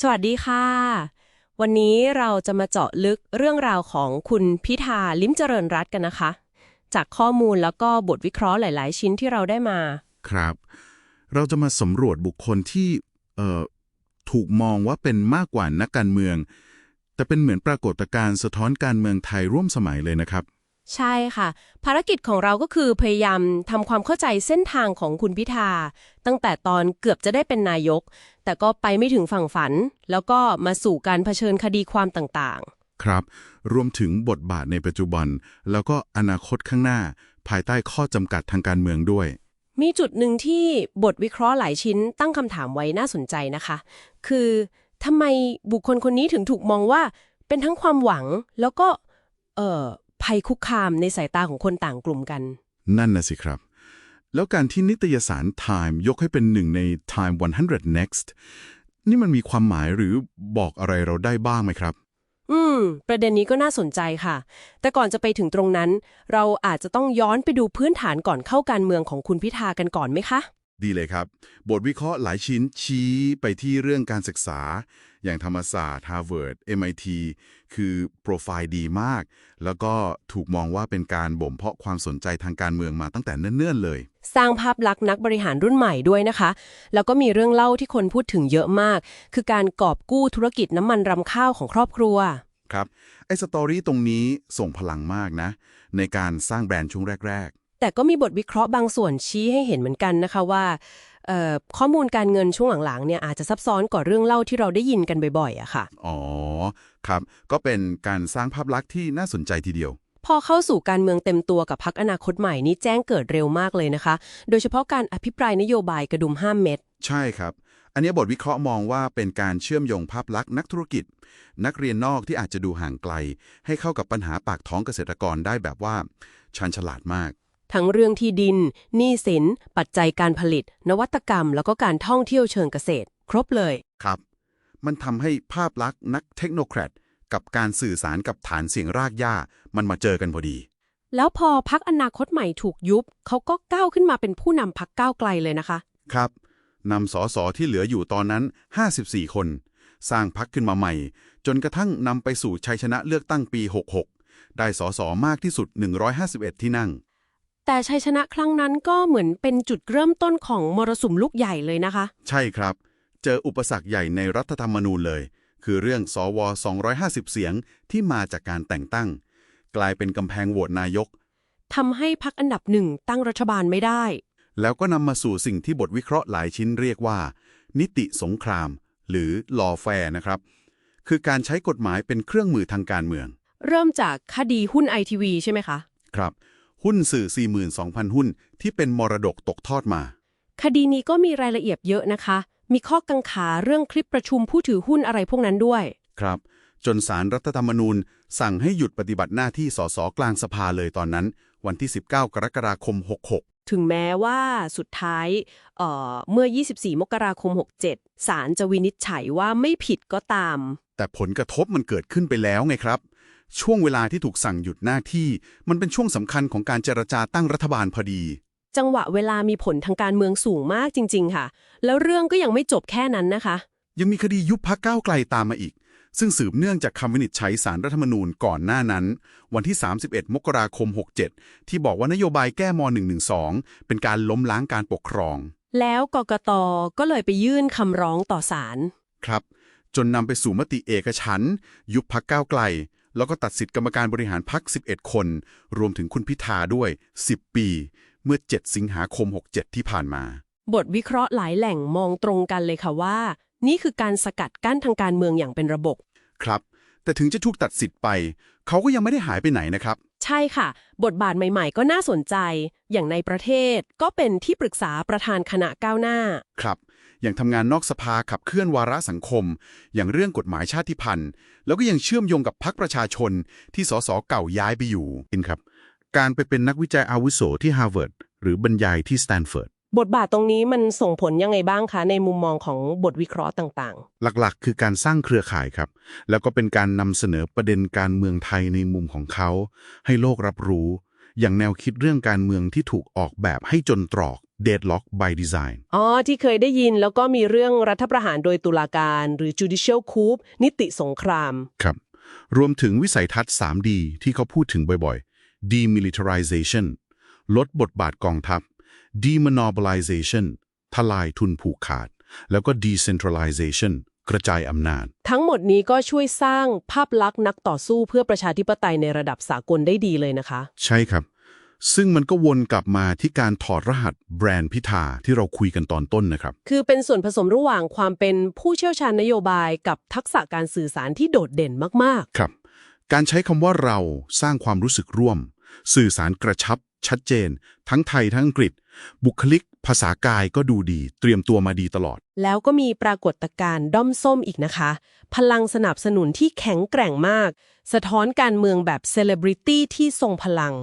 สวัสดีค่ะ วันนี้เราจะมาเจาะลึกเรื่องราวของคุณพิธาลิ้มเจริญรัตน์กันนะคะ จากข้อมูลแล้วก็บทวิเคราะห์หลาย ๆ ชิ้นที่เราได้มา ครับ เราจะมาสำรวจบุคคลที่เอ่อถูกมองว่าเป็นมากกว่านักการเมือง แต่เป็นเหมือนปรากฏการณ์สะท้อนการเมืองไทยร่วมสมัยเลยนะครับ ใช่ค่ะ ภารกิจของเราก็คือพยายามทำความเข้าใจเส้นทางของคุณพิธา ตั้งแต่ตอนเกือบจะได้เป็นนายก แต่ก็ไปไม่ถึงฝั่งฝัน แล้วก็มาสู่การเผชิญคดีความต่างครับ รวมถึงบทบาทในปัจจุบัน แล้วก็อนาคตข้างหน้า ภายใต้ข้อจำกัดทางการเมืองด้วยๆมีจุดหนึ่งที่บทวิเคราะห์หลายชิ้นตั้งคำถามไว้น่าสนใจนะคะ คือทำไมบุคคลคนนี้ถึงถูกมองว่าเป็นทั้งความหวังแล้วก็เอ่อ ภัยคุกคามในสายตาของคนต่างกลุ่มกัน นั่นนะสิครับ แล้วการที่นิตยสาร Time ยกให้เป็นหนึ่งใน Time 100 Next นี่มันมีความหมายหรือบอกอะไรเราได้บ้างไหมครับ อืม ประเด็นนี้ก็น่าสนใจค่ะ แต่ก่อนจะไปถึงตรงนั้น เราอาจจะต้องย้อนไปดูพื้นฐานก่อนเข้าการเมืองของคุณพิธากันก่อนไหมคะ ดีเลยครับ บทวิเคราะห์หลายชิ้นชี้ไปที่เรื่องการศึกษา อย่างธรรมศาสตร์ Harvard MIT คือโปรไฟล์ดีมาก แล้วก็ถูกมองว่าเป็นการบ่มเพาะความสนใจทางการเมืองมาตั้งแต่เนิ่นๆเลย สร้างภาพลักษณ์นักบริหารรุ่นใหม่ด้วยนะคะ แล้วก็มีเรื่องเล่าที่คนพูดถึงเยอะมาก คือการกอบกู้ธุรกิจน้ำมันรำข้าวของครอบครัวครับไอ้สตอรี่ตรงนี้ส่งพลังมากนะ ในการสร้างแบรนด์ช่วงแรกแต่ก็มีบทวิเคราะห์บางส่วนชี้ให้เห็นเหมือนกันนะคะว่าเอ่อ ข้อมูลการเงินช่วงหลังๆเนี่ยอาจจะซับซ้อนกว่าเรื่องเล่าที่เราได้ยินกันบ่อยๆอะค่ะๆอ๋อ ครับ ก็เป็นการสร้างภาพลักษณ์ที่น่าสนใจทีเดียว พอเข้าสู่การเมืองเต็มตัวกับพักอนาคตใหม่นี้แจ้งเกิดเร็วมากเลยนะคะ โดยเฉพาะการอภิปรายนโยบายกระดุมห้ามเม็ด ใช่ครับอันนี้บทวิเคราะห์มองว่าเป็นการเชื่อมโยงภาพลักษณ์นักธุรกิจ นักเรียนนอกที่อาจจะดูห่างไกล ให้เข้ากับปัญหาปากท้องเกษตรกรได้แบบว่าชันฉลาดมาก ทั้งเรื่องที่ดิน หนี้สิน ปัจจัยการผลิต นวัตกรรม แล้วก็การท่องเที่ยวเชิงเกษตร ครบเลย ครับ มันทำให้ภาพลักษณ์นักเทคโนแครดกับการสื่อสารกับฐานเสียงรากหญ้า มันมาเจอกันพอดี แล้วพอพักอนาคตใหม่ถูกยุบ เขาก็ก้าวขึ้นมาเป็นผู้นำพักก้าวไกลเลยนะคะ ครับนำสสที่เหลืออยู่ตอนนั้น 54 คน สร้างพักขึ้นมาใหม่ จนกระทั่งนำไปสู่ชัยชนะเลือกตั้งปี 66 ได้สสมากที่สุด 151 ที่นั่ง แต่ชัยชนะครั้งนั้นก็เหมือนเป็นจุดเริ่มต้นของมรสุมลูกใหญ่เลยนะคะ ใช่ครับ เจออุปสรรคใหญ่ในรัฐธรรมนูญเลย คือเรื่องสว 250 เสียงที่มาจากการแต่งตั้ง กลายเป็นกำแพงโหวตนายกทำให้พักอันดับหนึ่งตั้งรัฐบาลไม่ได้ แล้วก็นำมาสู่สิ่งที่บทวิเคราะห์หลายชิ้นเรียกว่า นิติสงคราม หรือ lawfare นะครับ คือการใช้กฎหมายเป็นเครื่องมือทางการเมือง เริ่มจากคดีหุ้นไอทีวีใช่ไหมคะ ครับ หุ้นสื่อ 42,000 หุ้น ที่เป็นมรดกตกทอดมา คดีนี้ก็มีรายละเอียดเยอะนะคะ มีข้อกังขาเรื่องคลิปประชุมผู้ถือหุ้นอะไรพวกนั้นด้วย ครับ จนสารรัฐธรรมนูญ สั่งให้หยุดปฏิบัติหน้าที่สสกลางสภาเลยตอนนั้น วันที่ 19 กรกฎาคม 66ถึงแม้ว่าสุดท้ายเอ่อเมื่อ 24 มกราคม 67 ศาลจะวินิจฉัยว่าไม่ผิดก็ตาม แต่ผลกระทบมันเกิดขึ้นไปแล้วไงครับ ช่วงเวลาที่ถูกสั่งหยุดหน้าที่ มันเป็นช่วงสำคัญของการเจรจาตั้งรัฐบาลพอดี จังหวะเวลามีผลทางการเมืองสูงมากจริง ๆ ค่ะ แล้วเรื่องก็ยังไม่จบแค่นั้นนะคะ ยังมีคดียุบพักก้าวไกลตามมาอีก ซึ่งสืบเนื่องจากคำวินิจฉัยสารรัฐธรรมนูญก่อนหน้านั้น วันที่ 31 มกราคม 67 ที่บอกว่านโยบายแก้ม .112 เป็นการล้มล้างการปกครอง แล้วกกตก็เลยไปยื่นคำร้องต่อศาลครับ จนนำไปสู่มติเอกฉันท์ยุบพักก้าวไกล แล้วก็ตัดสิทธิกรรมการบริหารพัก11 คน รวมถึงคุณพิธาด้วย 10 ปี เมื่อ 7 สิงหาคม 67 ที่ผ่านมา บทวิเคราะห์หลายแหล่งมองตรงกันเลยค่ะว่า นี่คือการสกัดกั้นทางการเมืองอย่างเป็นระบบ ครับ แต่ถึงจะถูกตัดสิทธิ์ไป เขาก็ยังไม่ได้หายไปไหนนะครับ ใช่ค่ะ บทบาทใหม่ๆ ก็น่าสนใจ อย่างในประเทศก็เป็นที่ปรึกษาประธานคณะก้าวหน้า ครับ อย่างทำงานนอกสภาขับเคลื่อนวาระสังคม อย่างเรื่องกฎหมายชาติพันธุ์ แล้วก็ยังเชื่อมโยงกับพรรคประชาชนที่สสเก่าย้ายไปอยู่อินครับ การไปเป็นนักวิจัยอาวุโสที่ฮาร์วาร์ดหรือบรรยายที่สแตนฟอร์ดบทบาทตรงนี้มันส่งผลยังไงบ้างคะ ในมุมมองของบทวิเคราะห์ต่างหลักๆ คือการสร้างเครือข่ายครับ แล้วก็เป็นการนำเสนอประเด็นการเมืองไทยในมุมของเขา ให้โลกรับรู้ อย่างแนวคิดเรื่องการเมืองที่ถูกออกแบบให้จนตรอก deadlock by design อ๋อ ที่เคยได้ยินแล้วก็มีเรื่องรัฐประหารโดยตุลาการ หรือ judicial coup นิติสงคราม ครับ รวมถึงวิสัยทัศน์ 3D ที่เขาพูดถึงบ่อยๆ demilitarization ลดบทบาทกองทัพ demonopolization ทลายทุนผูกขาด แล้วก็ decentralization กระจายอำนาจ ทั้งหมดนี้ก็ช่วยสร้างภาพลักษณ์นักต่อสู้เพื่อประชาธิปไตยในระดับสากลได้ดีเลยนะคะ ใช่ครับ ซึ่งมันก็วนกลับมาที่การถอดรหัสแบรนด์พิธาที่เราคุยกันตอนต้นนะครับ คือเป็นส่วนผสมระหว่างความเป็นผู้เชี่ยวชาญนโยบายกับทักษะการสื่อสารที่โดดเด่นมากครับ การใช้คำว่าเราสร้างความรู้สึกร่วม สื่อสารกระชับ ชัดเจน ทั้งไทยทั้งอังกฤษ บุคลิก ภาษากายก็ดูดี เตรียมตัวมาดีตลอดๆแล้วก็มีปรากฏการณ์ด้อมส้มอีกนะคะ พลังสนับสนุนที่แข็งแกร่งมาก สะท้อนการเมืองแบบเซเลบริตี้ที่ทรงพลัง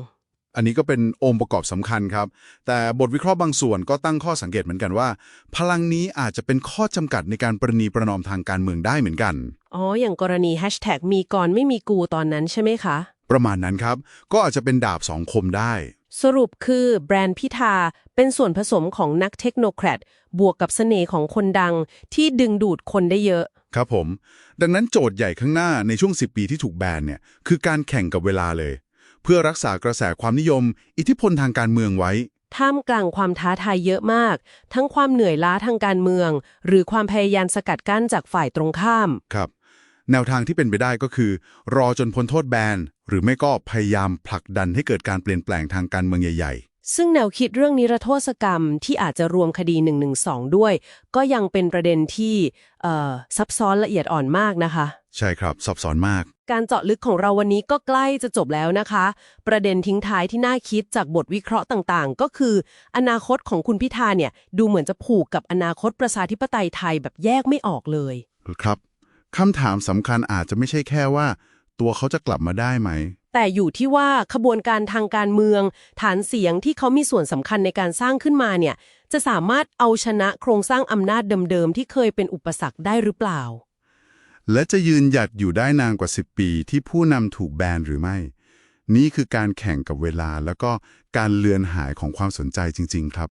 อันนี้ก็เป็นองค์ประกอบสำคัญครับ แต่บทวิเคราะห์บางส่วนก็ตั้งข้อสังเกตเหมือนกันว่า พลังนี้อาจจะเป็นข้อจำกัดในการประนีประนอมทางการเมืองได้เหมือนกัน อ๋อ อย่างกรณีแฮชแท็กมีก่อนไม่มีกูตอนนั้นใช่ไหมคะ ประมาณนั้นครับ ก็อาจจะเป็นดาบสองคมได้ สรุปคือแบรนด์พิธาเป็นส่วนผสมของนักเทคโนแครดบวกกับเสน่ห์ของคนดังที่ดึงดูดคนได้เยอะครับผม ดังนั้นโจทย์ใหญ่ข้างหน้าในช่วง 10 ปีที่ถูกแบนเนี่ยคือการแข่งกับเวลาเลยเพื่อรักษากระแสความนิยม อิทธิพลทางการเมืองไว้ ท่ามกลางความท้าทายเยอะมาก ทั้งความเหนื่อยล้าทางการเมือง หรือความพยายามสกัดกั้นจากฝ่ายตรงข้าม ครับ แนวทางที่เป็นไปได้ก็คือ รอจนพ้นโทษแบน หรือไม่ก็พยายามผลักดันให้เกิดการเปลี่ยนแปลงทางการเมืองใหญ่ ซึ่งแนวคิดเรื่องนิรโทษกรรมที่อาจจะรวมคดี 112 ด้วย ก็ยังเป็นประเด็นที่เอ่อซับซ้อนละเอียดอ่อนมากนะคะๆใช่ครับ ซับซ้อนมาก การเจาะลึกของเราวันนี้ก็ใกล้จะจบแล้วนะคะ ประเด็นทิ้งท้ายที่น่าคิดจากบทวิเคราะห์ต่างๆ ก็คือ อนาคตของคุณพิธาเนี่ยดูเหมือนจะผูกกับอนาคตประชาธิปไตยไทยแบบแยกไม่ออกเลยครับคำถามสำคัญอาจจะไม่ใช่แค่ว่า ตัวเขาจะกลับมาได้ไหม แต่อยู่ที่ว่าขบวนการทางการเมือง ฐานเสียงที่เขามีส่วนสำคัญในการสร้างขึ้นมาเนี่ย จะสามารถเอาชนะโครงสร้างอำนาจเดิมๆที่เคยเป็นอุปสรรคได้หรือเปล่า และจะยืนหยัดอยู่ได้นานกว่า 10 ปีที่ผู้นำถูกแบนหรือไม่ นี่คือการแข่งกับเวลาแล้วก็การเลือนหายของความสนใจจริง ๆ ครับ